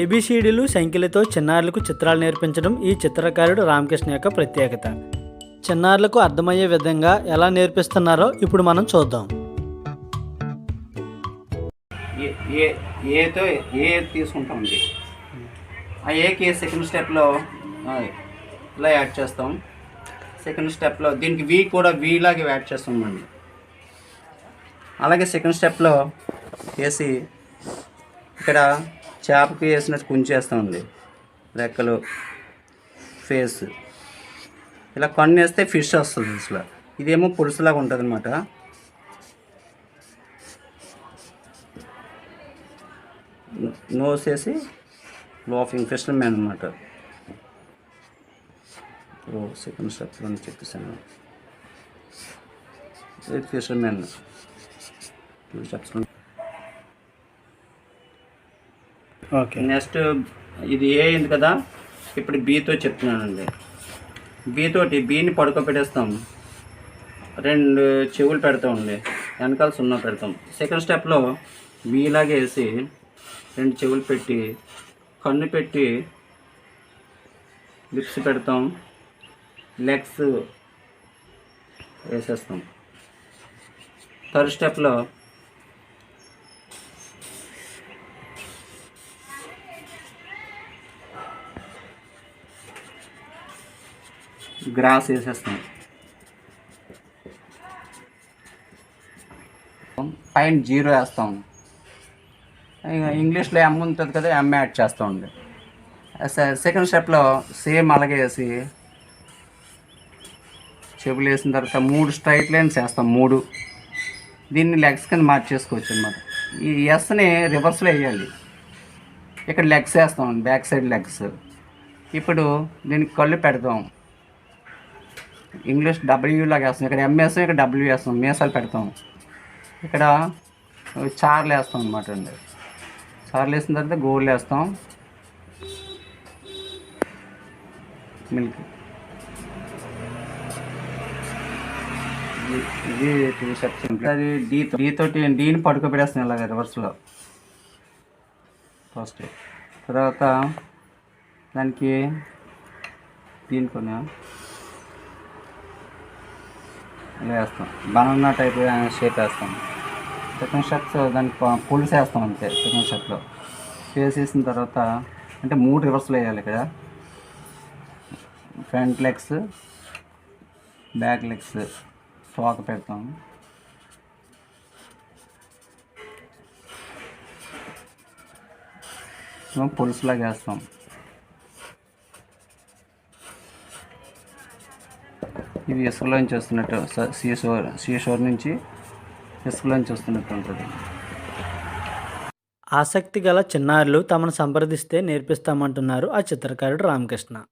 ఏబిసిడీలు సంఖ్యలతో చిన్నారులకు చిత్రాలు నేర్పించడం ఈ చిత్రకారుడు రామకృష్ణ యొక్క ప్రత్యేకత. చిన్నారులకు అర్థమయ్యే విధంగా ఎలా నేర్పిస్తున్నారో ఇప్పుడు మనం చూద్దాం. ఏ ఏ ఏతో ఏ తీసుకుంటామండి? ఆ ఏకి సెకండ్ స్టెప్లో ఇలా యాడ్ చేస్తాం. సెకండ్ స్టెప్లో దీనికి వి కూడా వి యాడ్ చేస్తామండి అలాగే సెకండ్ స్టెప్లో వేసి ఇక్కడ చేపకి వేసినట్టు కుంచేస్తుంది రెక్కలు ఫేస్. ఇలా కన్ను వేస్తే ఫిష్ వస్తుంది అసలు. ఇదేమో పులుసులాగా ఉంటుంది అనమాట నోస్ వేసి లోఫింగ్ ఫిష్ మ్యాన్ అనమాట సెకండ్ స్టెప్లో చెప్పేసాను fisherman two steps next ఇది ఏ అయింది కదా? ఇప్పుడు బీతో చెప్తున్నానండి. బీతోటి బీని పడుకోబెట్టేస్తాం. రెండు చెవులు పెడతామండి. వెనకాల సున్నా పెడతాం. సెకండ్ స్టెప్లో మీలాగే వేసి రెండు చెవులు పెట్టి కన్ను పెట్టి లిప్స్ పెడతాం. లెగ్స్ వేసేస్తాం. థర్డ్ స్టెప్లో గ్రాస్ వేసేస్తాం పైన జీరో వేస్తాం ఇంగ్లీష్లో ఎమ్ ఉంటుంది కదా ఎమ్ యాడ్ చేస్తూ ఉంది. సెకండ్ స్టెప్లో సేమ్ అలాగే వేసి చెబులు వేసిన తర్వాత మూడు స్ట్రైట్ లైన్స్ వేస్తాం మూడు. దీన్ని లెగ్స్ కింద మార్చేసుకోవచ్చు అనమాట ఈ ఎస్ని రివర్స్లో వేయాలి. ఇక్కడ లెగ్స్ వేస్తాం బ్యాక్ సైడ్ లెగ్స్ ఇప్పుడు దీనికి కళ్ళు పెడతాం. ఇంగ్లీష్ డబ్ల్యూ లాగా వేస్తాం. ఇక్కడ ఎంఎస్ ఇక్కడ డబ్ల్యూ వేస్తాం. మీసాలు పెడతాం. ఇక్కడ చార్లు వేస్తాం అనమాట అండి. చార్లు వేసిన తర్వాత గోళ్ళు వేస్తాం. మిల్క్ ఇది- టూ స్టెప్స్ అది డీ డీ తోటి డీని పడుకోబెడేస్తాం ఇలాగ రివర్స్లో ఫస్ట్ తర్వాత దానికి దీని కొన్ని వేస్తాం. బనానా టైప్ షేప్ వేస్తాం. చికెన్ షర్ట్స్ దానికి ప- పులుసు వేస్తాం అంతే చికెన్ షర్ట్లో. వేసేసిన తర్వాత అంటే మూడు రివర్స్లు వేయాలి ఇక్కడ. ఫ్రంట్ లెగ్స్ బ్యాక్ లెగ్స్ తోక పెడతాం. పులుసులాగా వేస్తాం. ఇది ఇసుకలోంచి వస్తున్నట్టు స- సీషోర్ సీషోర్ నుంచి ఇసుకలోంచి వస్తున్నట్టు ఉంటుంది. ఆసక్తి గల చిన్నారులు తమను సంప్రదిస్తే నేర్పిస్తామంటున్నారు ఆ చిత్రకారుడు రామకృష్ణ.